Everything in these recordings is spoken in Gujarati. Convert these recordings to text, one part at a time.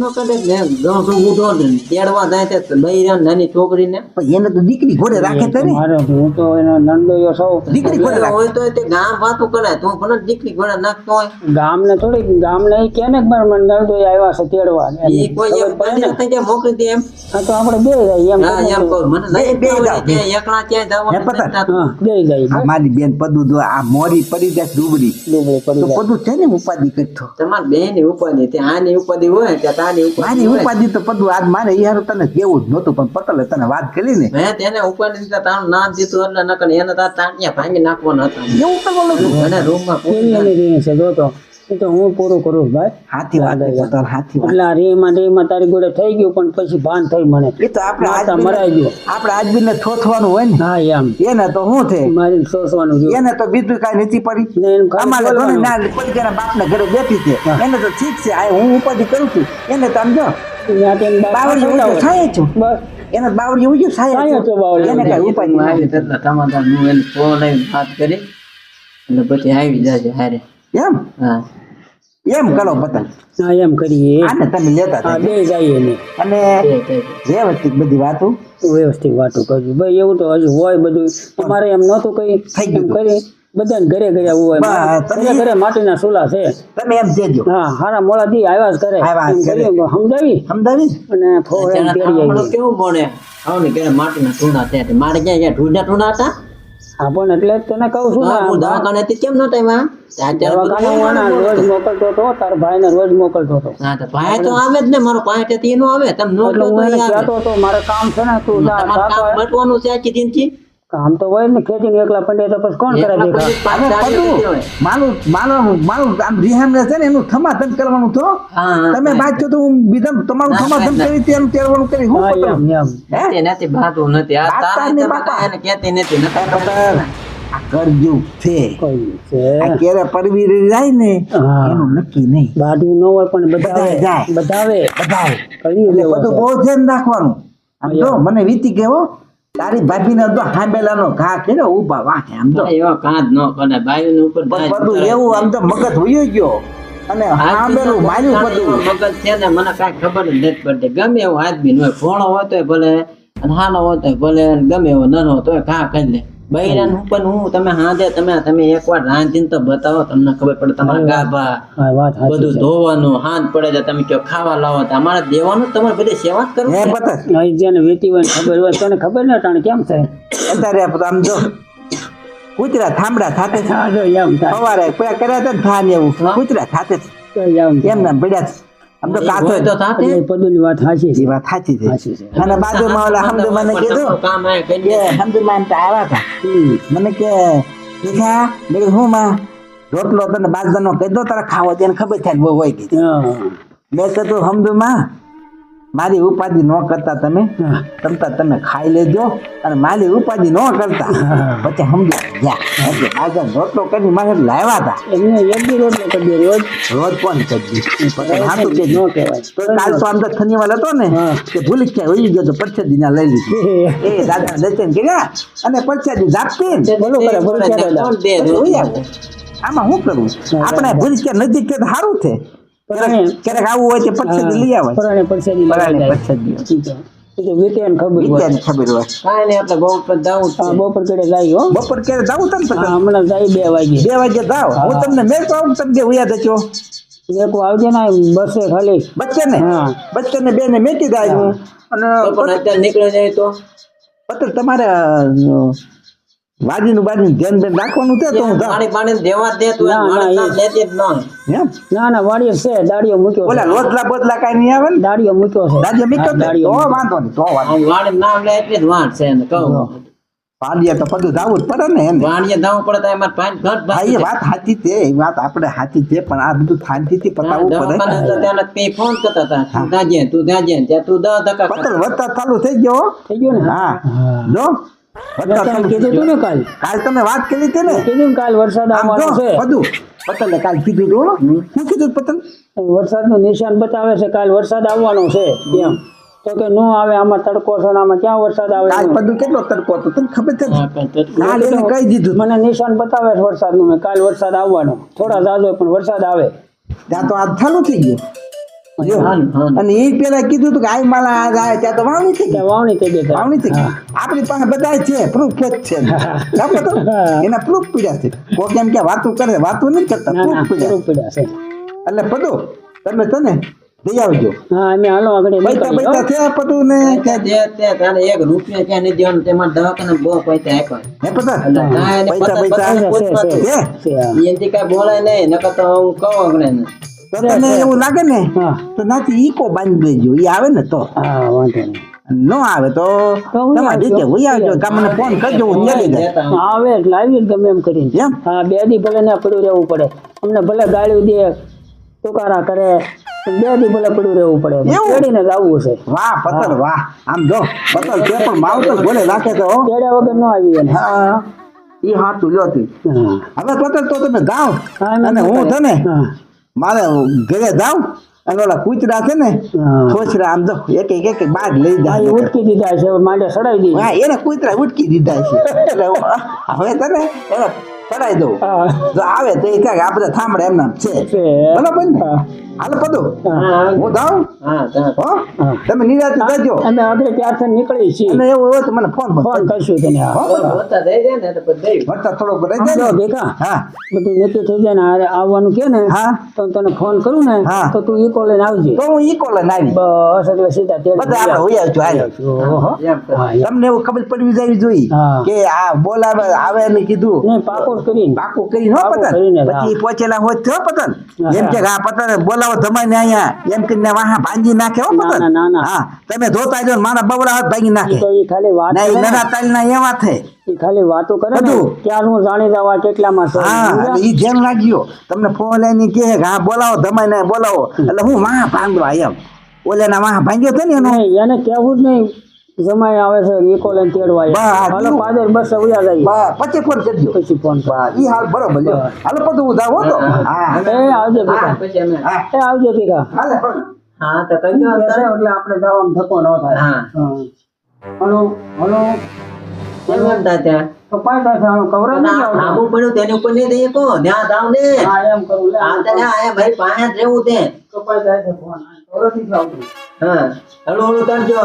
નો કરે ને ગણો ઉઠો તેડવા જાય તે બૈરા નાની છોકરીને. એને તો દીકરી ઘોડે રાખે તો મારે હું તો એનો નંદોયો સૌ દીકરી ઘોડે હોય તો તે ગામ વાતું કરે તું ભલે દીકરી ઘોડા નાખતો હોય. ગામને થોડીક ગામને ઈ કે ને મને નંદોયો આવ્યા છે તેડવા. એ કોઈ એમ બંને થઈ જાય મોકલી દે એમ. હા તો આપણે બે જાય એમ. હા એમ કહું. મને નહીં બે એકલા બે જાય મારી બેન પદુ દો આ મોરી પડી જાય ડુબડી પડી જાય. પદુ છે ને ઉપાધિ કરતો તમારી બેનની ઉપાધિ. તે આની ઉપાધિ હોય ત્યાં મારી ઉપાધિ તો પદું આજ મારે યાર તને કેવું જ નહોતું પણ પટલે તને વાત કરી ને. મેં તેને ઉપાધિ દીધા તારું નામ દીધું એટલે નકર એને તાર તાંટિયા ભાંગી નાખવાના હતા. એવું કરવાનું હતું. અને રૂમમાં પૂરી છે જો તો. તો હું પૂરું કરું ભાઈ. હાથી વાત તાર હાથી એટલે રેમાં રીમાં તારી ગોળે થઈ ગયું પણ પછી ભાન થઈ મને. એ તો આપણે આજ મરાઈ ગયો. આપણે આજ બીને થોથવાનું હોય ને? હા એમ. એને તો શું છે? મારી સોસવાનું રહ્યું. એને તો બીજું કાંઈ નથી પડી. ને અમારે ઘરે ના પડી તેના બાપના ઘરે બેઠી છે. એને તો ઠીક છે આ હું ઉપાધિ કરું છું. એને તો આમ જો બાવળી ખવડાવે. થાય છું. બસ. એને બાવળી ઉજ્યું થાય થાય તો બાવળી એને કઈ ઉપાધિ આવી નથી. એટલે તમારા હું એને ફોન આવી વાત કરી. એટલે પછી આવી જશે હારે. એમ? હા. એમ કરો પતંગ હા એમ કરીએ. આને તમે લેતા હા હતા બે જઈએ ને અને વ્યવસ્થિત બધી વાતો. વ્યવસ્થિત વાતો કરજો ભાઈ એવું તો હજુ હોય બધું. અમારે એમ નહોતું કઈ. થઈ ગયું. કરી બધાને ઘરે ઘરે આવું હોય. તમે- ઘરે ઘરે માટીના સુલા છે. તમે એમ જજો હા હારા મોડા દી આવ્યા જ કરે. સમજાવી? સમજાવી? અને ફોર. કેવું મળે આવું ને કે માટીના ટૂંડા છે. મારે ક્યાં ક્યાં ઢૂંઢા ઢૂંઢા હતા? હા પણ એટલે જ તને કહું છું હા, હું ને દવાખાનેથી કેમ નતો બધું દવાખાને હું આના રોજ મોકલતો હતો તાર ભાઈને રોજ મોકલતો હતો. હા, તો ભાઈ તો આવે જ ને મારો ભાઈ તો એનો આવે તમે નો હું આવે. કહેતો હતો મારે કામ છે ને તું જા કામ બટવાનું છે આખી જિંદગી? કામ તો હોય ને ખેતી એકલા પંડે તો પછી કોણ કરે. મારું મારું મારું આમ રિહામ છે ને એનું થમાધમ કરવાનું તો. તમે બાદ છો તો હું બીજા તમારું થમાધમ કરી તેનું તેરવાનું કરી હું હા નથી, નથી, નથી. આ તારે બાપા. એને કહેતી નથી. નકર પકડ. છે. આ ક્યારે પરવી જાય ને એનું નક્કી નહીં. બાજુ ન હોય પણ બધા જાય. બધા આવે બધા કર્યું બધું બહુ ધ્યાન રાખવાનું. આમ જો મને વીતી ગયો તારી ભાભીને તો હાંભેલાનો ઘા કે ઊભા વાંકે આમ તો. એવા કાંદ ન કરે. ને ઉપર બધું એવું આમ તો મગજ હોઈ ગયો. અને હાંબેલું માર્યું બધું. મગજ છે ને મને કાંઈ ખબર જ નથી પડતી. ગમે એવો આદમી ન હોય ફોણો હોય તો ભલે અને હાનો હોય તો ભલે ગમે એવો નાનો હોય તોય ઘા કરી લે. બૈરાને ઉપર હું તમે હાંજે તમે તમે એકવાર રાંધીને તો બતાવો તમને ખબર પડે તમારા ગાભા બધું ધોવાનું હાથ પડે છે તમે કયો ખાવા લાવો તો અમારે દેવાનું તમારે બધી સેવા જ કરવું હે છે. પતસ અહીં જેને વેતી હોય ખબર હોય તને ખબર ન તાણે કેમ થાય અત્યારે આમ જો કૂતરા થાંભડા સાથે સવારે કર્યા હતા ધાન એવું કૂતરા સાથે એમ એમ નામ પડ્યા આમ તો કાચો તો થાતે. પદુની વાત સાચી છે. વાત સાચી છે. અને બાજુમાં ઓલા હમદુ મને કીધું કામ કે દે. હમદુમાં એમ તો આવ્યા હતા. મને કે દીખા મેં હું માં રોટલો તને બાજરાનો દો તારે ખાવો તેને ખબર થાય બહુ હોય કીધું. મેં કીધું હમદુમાં મારી ઉપાધિ ન કરતા તમે. તમતા તમે ખાઈ લેજો. અને મારી ઉપાધિ ન કરતા. પછી સમજો ગયા રોટલો કરી મારે લાવ્યા હતા. એમને એક દી રોટલો કરી રોજ. રોજ કોણ કરી પછી હાથું કે ન કહેવાય. તો કાલ તો આમ તો શનિવાર હતો ને કે ભૂલી જ ક્યાંય ગયો તો પરસેદી ના લઈ લીધી. એ દાદા દર્શન કર્યા અને પરસેદી ઝાપતી બોલો કરે, બોલો કરે, કોણ દે પછી રોટલો? વહી આવે. આમાં હું કરું? આપણે ભૂલી કે નજીક કે સારું છે. ક્યારેક આવું હોય તો પરસેદી લઈ આવે પરાણે પરસેદી જાય. પરસેદી. ઈ તો ઈ તો વેતિયાને ખબર હોય. ખબર હોય. કાંઈ નહીં, આપણે બહુ પર જાવું જ છે. હા બપોર કેડે જાય હો. બપોર ક્યારે જાવું તમે હા, હમણાં જાય બે વાગે. બે વાગે જાઓ? હું તમને મેં તો આવું તમને ઉયા દચ્યો એક આવજે ને બસે ખાલી. બચ્ચે ને હા. બચ્ચે ને બે ને મેકી દા હું. અને તો પણ અત્યારે નીકળી જાય તો? પત્ર તમારે વાજીનું બાજીનું ધ્યાન બેન રાખવાનું તે તો હું પાણી પાણી દેવા દે માણસ ના જ ન ના ના વાડીએ છે દાડીઓ મૂક્યો ઓલા લોટલા બોટલા કાઈ નહીં આવે ને? દાડીઓ મૂક્યો છે. દાડીઓ મૂક્યો દાડીઓ તો વાંધો નહીં તો વાંધો વાણીનું નામ લે એટલે જ વાંટ છે ને કહું. પાંડિયા તો બધું જાવું જ પડે ને એને. વાણીએ જવું પડે તો એમાં પાંચ ઘટ હા એ વાત સાચી છે એ વાત આપણે સાચી છે પણ આ બધું શાંતિથી પતાવવું પડે. તો તે ફોન કરતા હતા. તું જાજે તું જાજે ત્યાં તું દસ ટકા પતલ વધતા ચાલુ થઈ ગયો થઈ ગયો ને? હા. હા. જો. વધતા કીધું તું ને કાલ? કાલ તમે વાત કરી હતી ને? કીધું કાલ વરસાદ આવવાનો છે. બધું. પતલે કાલ કીધું હતું શું કીધું પતલ વરસાદનું નિશાન બતાવે છે કાલ વરસાદ આવવાનો છે એમ. તો કે નો આવે આમાં તડકો છે આમાં ક્યાં વરસાદ આવે કાલ બધું કેટલો તડકો હતો? તને ખબર છે? કાલ એને કહી દીધું. મને નિશાન બતાવે છે વરસાદનું મેં કાલ વરસાદ આવવાનો. થોડા જાજો પણ વરસાદ આવે. ત્યાં તો આજ ચાલુ થઈ ગયું. અને એ પેલા કીધું હતું કે આ માલા આજ આવે ત્યાં તો વાવણી થઈ ગઈ. એટલે વાવણી થઈ ગઈ વાવણી થઈ ગઈ. આપણી પાસે બધા છે પ્રૂફ જ છે. એના પ્રૂફ પીડ્યા છે. કોઈ કેમ કે વાતું કરે વાતું નથી કરતા ના ના પ્રૂફ પીડ્યા છે. એટલે પદો તમે તને દઈ આવજો. હા અમે હાલો આગળ પૈસા પૈસા છે પદું ને કે જે તે તારે એક રૂપિયા ક્યાં નહીં દેવાનું તેમાં બહુ પૈસા આપ્યા. હે પતા? પૈસા પૈસા. એનાથી કાંઈ બોલાય નહીં નકર તો હું કહું આગળ. તો તને એવું લાગે ને? તો નાથી ઈકો બાંધી દેજો એ આવે ને તો. હા વાંધો નહીં. ન આવે તો તમારે રીતે હોય આવજો કામ ફોન કરજો હું ચાલી જાય આવે એટલે આવીએ ગમે એમ કરીને. હા બે દી ભલે ને પડ્યું રહેવું પડે. અમને ભલે ગાળ્યું દે તુકારા કરે બે દી ભલે પડ્યું રહેવું પડે. ચડીને લાવવું છે. વાહ પતલ વાહ. આમ જો પતલ તે પણ માવતર ભલે નાખે તો ચડ્યા વગર ન આવી એને. હા એ હાથું લ્યો હવે પતલ તો તમે ગાવ અને હું કરે. મારે ઘરે જાઉં અને ઓલા કૂતરા છે ને. છોછરા આમ જો એક એક એક બાદ લઈ જાય. ઉટકી દીધા છે માંડે સડાઈ દીધી. હા એને કૂતરા ઉટકી દીધા છે. હવે તને એને પડાઈ દઉં. જો આવે તો એ ક્યાંક કે આ બધા થાંભળે એમના છે. બરાબર ને. હાલ પદું. હું. જાઉં? હા, તમે નિરાતે જજો. અને આપણે ત્યારથી નીકળી છીએ. અને એવું હોય તો મને ફોન ફોન કરશું તને હા હો પદું થઈ જાય ને તો પછી દઈ. થોડોક રહી જાય ભેગા હા. બધું નક્કી થઈ જાય ને આવવાનું કે ને હા. તો તને ફોન કરું ને હા. તો તું ઈકો લઈને આવજે. તો હું ઈકો લઈને આવી બસ એટલે સીધા તેડી બધા આપણે હોય આવજો હાલ. તમને એવું ખબર પડવી જવી જોઈએ કે આ બોલાવે આવે ને કીધું. ને પાકો કરીને. પાકું કરીને હો પતન પછી પહોંચેલા હોય તો પતન હા. એમ કે આ પતન બોલાવો તમારે અહીંયા. એમ કરીને વાહા ભાંગી નાખે હો ના, ના, ના, ના. હા તમે જોતા જો ને મારા બબડા હાથ ભાંગી નાખે. તો ઈ ખાલી વાત ના કરે એ ને, નરા એવા થાય. ઈ ખાલી વાતો કરે ને. બધું. હું જાણી જવા કેટલામાં છે? હા સમજ્યા? ઈ ધ્યાન રાખજો. તમને ફોન લઈને કહે કે હા બોલાવો ને બોલાવો. એટલે હું વાહ ભાંગવા એમ. ઓલે ના વાહ ભાંગ્યો છે ને એનો. નહીં, એને કહેવું જ નહીં. જમાઈ આવે છે ઈકો લઈને તેડવા હાલો પાદર બસ ઉયા જાય. બા, પછી ફોન કરજો પછી ફોન બા, ઈ હાલ બરોબર લ્યો. હાલો બધું હું જાઉં તો. હા એ આવજો પછી અમે એ આવજો ભેગા. હાલે હા. તો કહી દો એટલે આપણે જવાનું ધક્કો ન થાય. હા. Hello hello. કેમ એમ થાય ત્યાં? તો પાંચ થાય હાલો કવરા નથી આવતા. આબુ પડ્યું તેની ઉપર નહીં દઈએ કો ત્યાં દાવ ને. હા એમ કરું લે આ રહેવું તે કપાઈ જાય છે ફોન કવરા નથી આવતું. હા. હળુ હળુ કરજો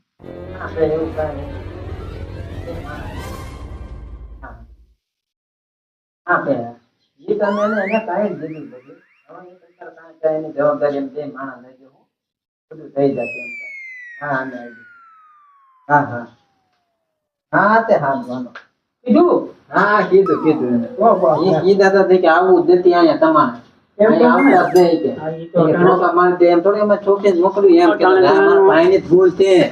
તમે એને એને કાંઈ દીધું બધું હવે એ પ્રકાર કાંઈ કાંઈ એની જવાબદારી એમ જે માણસ લઈ જવું બધું થઈ જશે એમ હા અમે હા હા હા તે હા વાંધો કીધું હા કીધું કીધું એને. વાહ, વાહ, ઈ વાહ. કીધા હતા કે આવું જતી અહીંયા તમારે એમ કે. એમ થોડી અમે છોકરીને મોકલ્યું એમ કે ભાઈની જ ભૂલ છે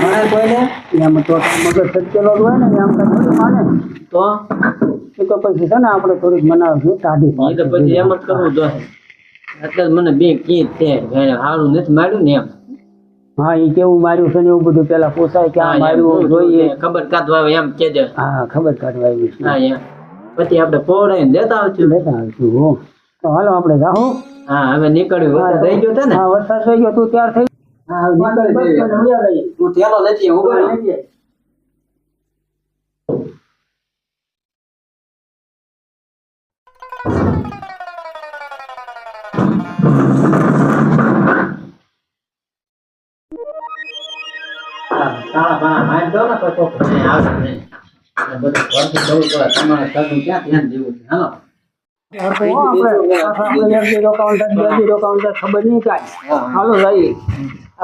મને કોઈને એમ તો મગજ સચેલો જ હોય ને એમ કઈ માને. તો એ તો પછી છે ને આપણે થોડીક મનાવશું કાઢી તો પછી એમ જ કરવું તો એટલે મને બે કી છે કે હારું નથી માર્યું ને એમ. હા એ કેવું માર્યું છે ને એવું બધું પેલા પૂછાય કે આ માર્યું જોઈએ. ખબર કાઢવા આવે એમ કેજે હા ખબર કાઢવા આવી છે. હા એમ. પછી આપણે પોવડાવીને દેતા આવશું. લેતા આવશું હો. તો હાલો આપણે જાઓ હા હવે નીકળ્યું વરસાદ થઈ ગયો ને? હા વરસાદ થઈ ગયો તું ત્યાર થઈ હા હવે નીકળી બસ, જઈએ. બસ, વયા જઈએ. તું થેલો લેતી આવ, ઊભો રહો. લઈ જઈએ. હા, તાળા બાળા મારી દો ને તો કોક નહીં આવે નહીં. આ બધું ઘરથી જવું પડે. તમારે ઘરનું ક્યાં ધ્યાન દેવું છે? હાલો. ખબર નહીં કાંઈ. હાલો જઈએ.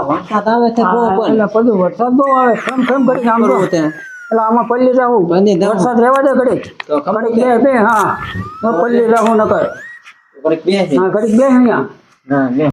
વરસાદ આવે છે બહુ પણ. વરસાદ બહુ આવે ખમ ખમ કરી આમ કરવું તે. એટલે આમાં પલ્લી જાવું વરસાદ રહેવા દે ઘડીક ઘડીક બે બે હા પલ્લી જાવું નકર ઘડીક. હા ઘડીક બે અહીંયા.